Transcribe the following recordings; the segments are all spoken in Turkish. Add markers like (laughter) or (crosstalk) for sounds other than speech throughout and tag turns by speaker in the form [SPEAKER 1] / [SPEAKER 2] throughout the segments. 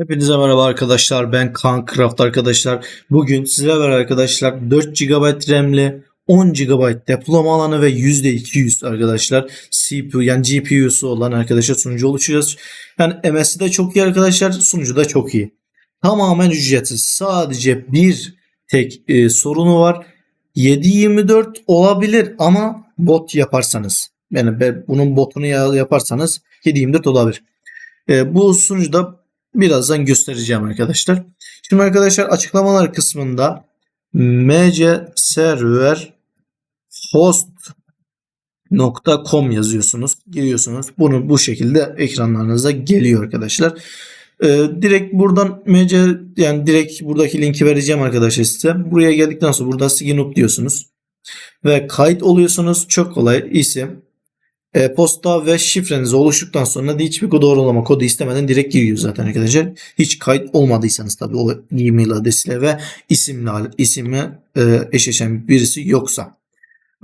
[SPEAKER 1] Hepinize merhaba arkadaşlar. Ben Kaan Craft arkadaşlar. Bugün sizlerle beraber arkadaşlar 4 GB RAM'li 10 GB depolama alanı ve %200 arkadaşlar CPU yani GPU'su olan arkadaşlar sunucu oluşacağız. Yani MS'i de çok iyi arkadaşlar. Sunucu da çok iyi. Tamamen ücretsiz. Sadece bir tek e, sorunu var. 7.24 olabilir ama bot yaparsanız. Yani bunun botunu ya- yaparsanız 7.24 olabilir. E, bu sunucuda birazdan göstereceğim arkadaşlar. Şimdi arkadaşlar açıklamalar kısmında mc server host.com yazıyorsunuz. Giriyorsunuz. Bunu bu şekilde ekranlarınıza geliyor arkadaşlar. Ee, direkt buradan mc yani direkt buradaki linki vereceğim arkadaşlar size. Buraya geldikten sonra burada sign up diyorsunuz. Ve kayıt oluyorsunuz. Çok kolay. isim, e-posta ve şifreniz oluştuktan sonra da hiçbir doğrulama kodu istemeden direkt giriyor zaten arkadaşlar. Hiç kayıt olmadıysanız tabii o e-mail adresiyle ve isimle isimle e, eşleşen birisi yoksa.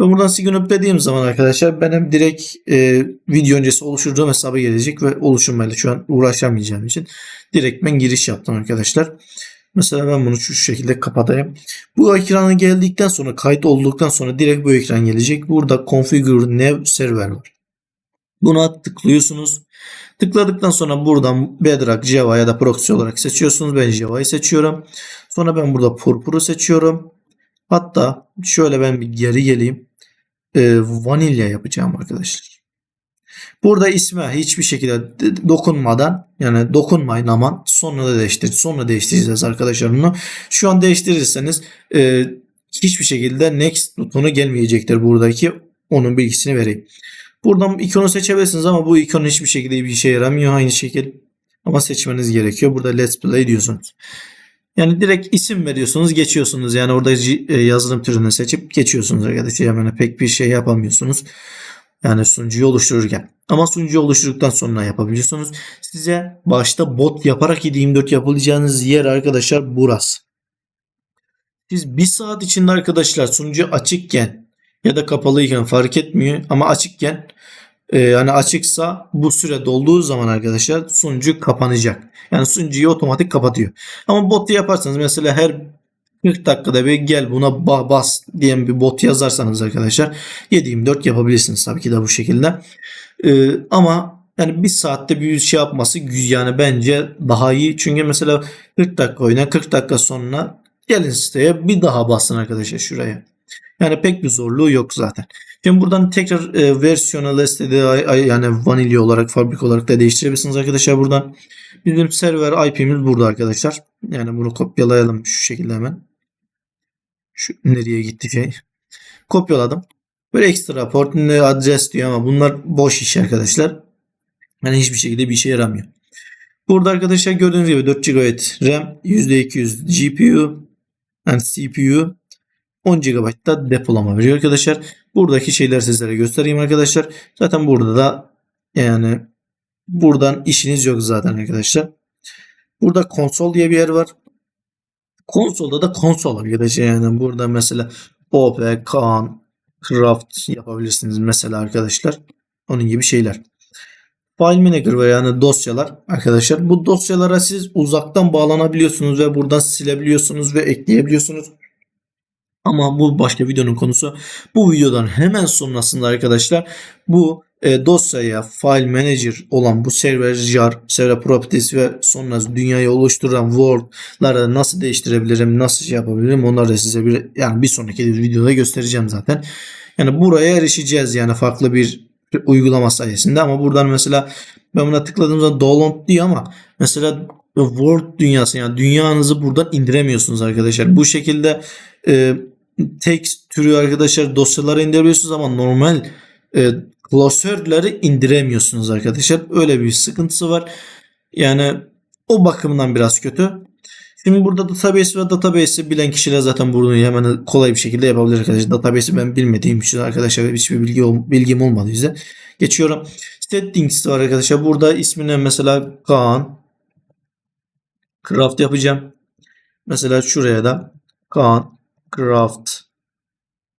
[SPEAKER 1] Ve buradan sign up dediğim zaman arkadaşlar benim direkt e, video öncesi oluşturduğum hesaba gelecek ve oluşumuyla şu an uğraşamayacağım için direkt ben giriş yaptım arkadaşlar. Mesela ben bunu şu şekilde kapatayım. Bu ekranı geldikten sonra kayıt olduktan sonra direkt bu ekran gelecek. Burada configure new server var. Buna tıklıyorsunuz. Tıkladıktan sonra buradan Bedrock, Java ya da proxy olarak seçiyorsunuz. Ben Java'yı seçiyorum. Sonra ben burada Purpur'u seçiyorum. Hatta şöyle ben bir geri geleyim. Ee, vanilya yapacağım arkadaşlar. Burada isme hiçbir şekilde dokunmadan yani dokunmayın aman sonra da değiştir sonra değiştireceğiz arkadaşlar bunu. Şu an değiştirirseniz e, hiçbir şekilde next butonu gelmeyecektir buradaki onun bilgisini vereyim. Buradan ikonu seçebilirsiniz ama bu ikon hiçbir şekilde bir işe yaramıyor aynı şekil. Ama seçmeniz gerekiyor. Burada let's play diyorsunuz. Yani direkt isim veriyorsunuz geçiyorsunuz. Yani orada e, yazılım türünü seçip geçiyorsunuz arkadaşlar. Yani pek bir şey yapamıyorsunuz. Yani sunucuyu oluştururken. Ama sunucuyu oluşturduktan sonra yapabiliyorsunuz. Size başta bot yaparak 724 yapılacağınız yer arkadaşlar burası. Siz bir saat içinde arkadaşlar sunucu açıkken ya da kapalıyken fark etmiyor ama açıkken e, yani açıksa bu süre dolduğu zaman arkadaşlar sunucu kapanacak. Yani sunucuyu otomatik kapatıyor. Ama bot yaparsanız mesela her 40 dakikada bir gel buna ba- bas diyen bir bot yazarsanız arkadaşlar 7-24 yapabilirsiniz tabii ki de bu şekilde. Ee, ama yani bir saatte bir şey yapması yani bence daha iyi. Çünkü mesela 40 dakika oyna 40 dakika sonra gelin siteye bir daha basın arkadaşlar şuraya. Yani pek bir zorluğu yok zaten. Şimdi buradan tekrar e, versiyonu listede yani vanilya olarak fabrik olarak da değiştirebilirsiniz arkadaşlar buradan. Bizim server IP'miz burada arkadaşlar. Yani bunu kopyalayalım şu şekilde hemen. Şu nereye gitti şey. Kopyaladım. Böyle ekstra port adres diyor ama bunlar boş iş arkadaşlar. Yani hiçbir şekilde bir işe yaramıyor. Burada arkadaşlar gördüğünüz gibi 4 GB RAM, %200 GPU, yani CPU, 10 GB da depolama veriyor arkadaşlar. Buradaki şeyler sizlere göstereyim arkadaşlar. Zaten burada da yani buradan işiniz yok zaten arkadaşlar. Burada konsol diye bir yer var. Konsolda da konsol arkadaşlar yani burada mesela OP, Kaan, Craft yapabilirsiniz mesela arkadaşlar. Onun gibi şeyler. File Manager ve yani dosyalar arkadaşlar. Bu dosyalara siz uzaktan bağlanabiliyorsunuz ve buradan silebiliyorsunuz ve ekleyebiliyorsunuz. Ama bu başka videonun konusu. Bu videodan hemen sonrasında arkadaşlar bu e, dosyaya file manager olan bu server jar, server properties ve sonra dünyayı oluşturan world'ları nasıl değiştirebilirim, nasıl şey yapabilirim onları da size bir yani bir sonraki videoda göstereceğim zaten. Yani buraya erişeceğiz yani farklı bir uygulama sayesinde ama buradan mesela ben buna tıkladığım zaman download diyor ama mesela Word dünyası yani dünyanızı buradan indiremiyorsunuz arkadaşlar. Bu şekilde e, text türü arkadaşlar dosyaları indirebiliyorsunuz ama normal e, klasörleri indiremiyorsunuz arkadaşlar. Öyle bir sıkıntısı var. Yani o bakımdan biraz kötü. Şimdi burada database ve database'i bilen kişiler zaten bunu hemen kolay bir şekilde yapabilir arkadaşlar. Database'i ben bilmediğim için arkadaşlar hiçbir bilgi bilgim olmadı bize. Geçiyorum. Settings var arkadaşlar. Burada ismine mesela Kaan Craft yapacağım. Mesela şuraya da Kaan Craft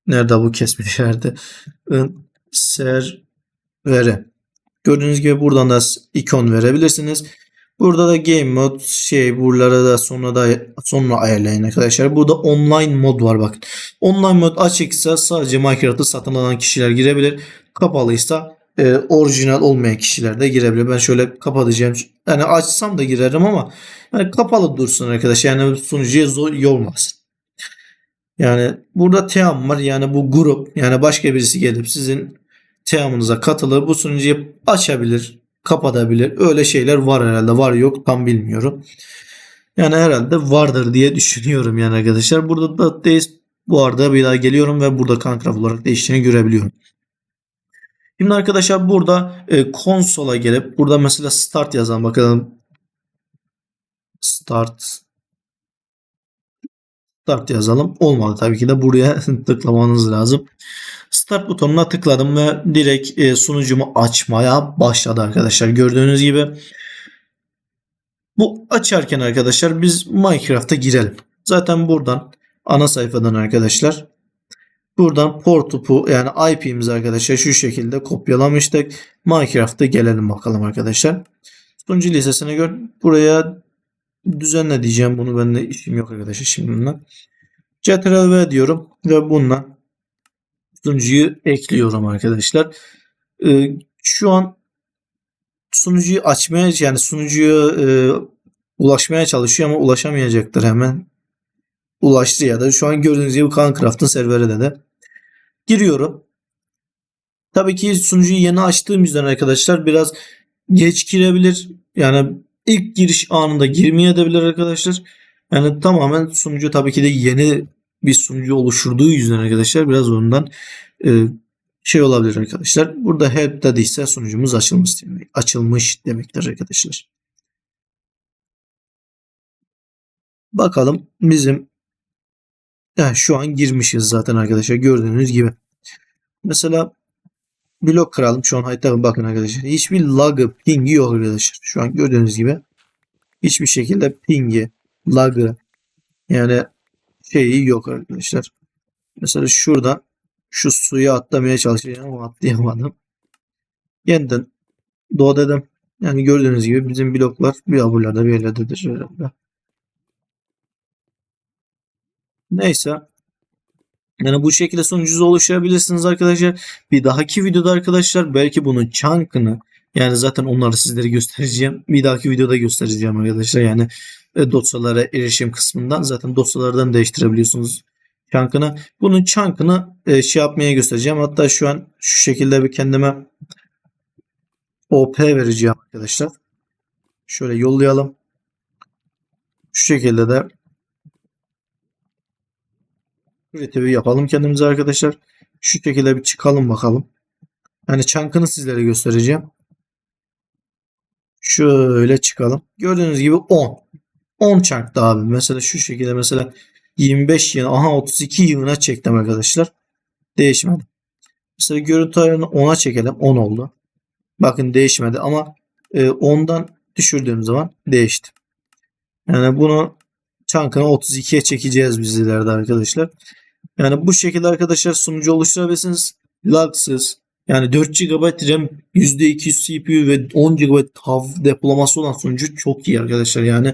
[SPEAKER 1] Nerede bu kesmiş (laughs) yerde? Servere. Gördüğünüz gibi buradan da ikon verebilirsiniz. Burada da game mod şey buralara da sonra da sonra ayarlayın arkadaşlar. Burada online mod var bakın. Online mod açıksa sadece Minecraft'ı satın alan kişiler girebilir. Kapalıysa e, orijinal olmayan kişiler de girebilir. Ben şöyle kapatacağım. Yani açsam da girerim ama yani kapalı dursun arkadaşlar. Yani sunucuya zor yormasın. Yani burada team var. Yani bu grup yani başka birisi gelip sizin teamınıza katılır. Bu sunucuyu açabilir, kapatabilir. Öyle şeyler var herhalde. Var yok tam bilmiyorum. Yani herhalde vardır diye (laughs) düşünüyorum yani arkadaşlar. Burada da Days bu arada bir daha geliyorum ve burada Concrafts olarak değiştiğini görebiliyorum. Şimdi arkadaşlar burada e, konsola gelip burada mesela start yazan bakalım. Start Start yazalım. Olmadı tabii ki de buraya (laughs) tıklamanız lazım. Start butonuna tıkladım ve direkt e, sunucumu açmaya başladı arkadaşlar. Gördüğünüz gibi bu açarken arkadaşlar biz Minecraft'a girelim. Zaten buradan ana sayfadan arkadaşlar buradan portupu yani IP'mizi arkadaşlar şu şekilde kopyalamıştık. Minecraft'a gelelim bakalım arkadaşlar. Sunucu listesine gör. Buraya düzenle diyeceğim. Bunu bende işim yok arkadaşlar şimdi bununla. Ctrl-V diyorum ve bununla sunucuyu ekliyorum arkadaşlar. Ee, şu an sunucuyu açmaya yani sunucuya e, ulaşmaya çalışıyor ama ulaşamayacaktır hemen. Ulaştı ya da şu an gördüğünüz gibi Concraft'ın serverine de giriyorum. Tabii ki sunucuyu yeni açtığım yüzden arkadaşlar biraz geç girebilir. Yani ilk giriş anında girmeye edebilir arkadaşlar. Yani tamamen sunucu tabii ki de yeni bir sunucu oluşturduğu yüzden arkadaşlar biraz ondan e, şey olabilir arkadaşlar. Burada help dediyse sunucumuz açılmış demek, açılmış demektir arkadaşlar. Bakalım bizim yani şu an girmişiz zaten arkadaşlar gördüğünüz gibi. Mesela blok kıralım. Şu an hatta bakın arkadaşlar. Hiçbir lagı, pingi yok arkadaşlar. Şu an gördüğünüz gibi. Hiçbir şekilde pingi, lagı yani şeyi yok arkadaşlar. Mesela şurada şu suya atlamaya çalışacağım ama atlayamadım. Yeniden doğa dedim. Yani gördüğünüz gibi bizim bloklar bir buralarda bir yerlerdedir herhalde. Neyse. Yani bu şekilde sonucunuzu oluşturabilirsiniz arkadaşlar. Bir dahaki videoda arkadaşlar belki bunun chunk'ını yani zaten onları sizlere göstereceğim. Bir dahaki videoda göstereceğim arkadaşlar. Yani e, dosyalara erişim kısmından zaten dosyalardan değiştirebiliyorsunuz chunk'ını. Bunun chunk'ını e, şey yapmaya göstereceğim. Hatta şu an şu şekilde bir kendime OP vereceğim arkadaşlar. Şöyle yollayalım. Şu şekilde de Creative'i yapalım kendimize arkadaşlar. Şu şekilde bir çıkalım bakalım. Yani chunk'ını sizlere göstereceğim. Şöyle çıkalım. Gördüğünüz gibi 10. 10 çarptı abi. Mesela şu şekilde mesela 25 yıl. Aha 32 yılına çektim arkadaşlar. Değişmedi. Mesela görüntü ayarını 10'a çekelim. 10 oldu. Bakın değişmedi ama e, 10'dan düşürdüğüm zaman değişti. Yani bunu çankını 32'ye çekeceğiz biz ileride arkadaşlar. Yani bu şekilde arkadaşlar sunucu oluşturabilirsiniz. Lagsız, yani 4 GB RAM, %200 CPU ve 10 GB hafıza depolaması olan sunucu çok iyi arkadaşlar. Yani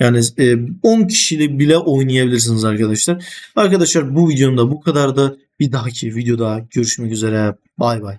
[SPEAKER 1] yani 10 kişiyle bile oynayabilirsiniz arkadaşlar. Arkadaşlar bu videomda bu kadar da bir dahaki videoda görüşmek üzere. Bay bay.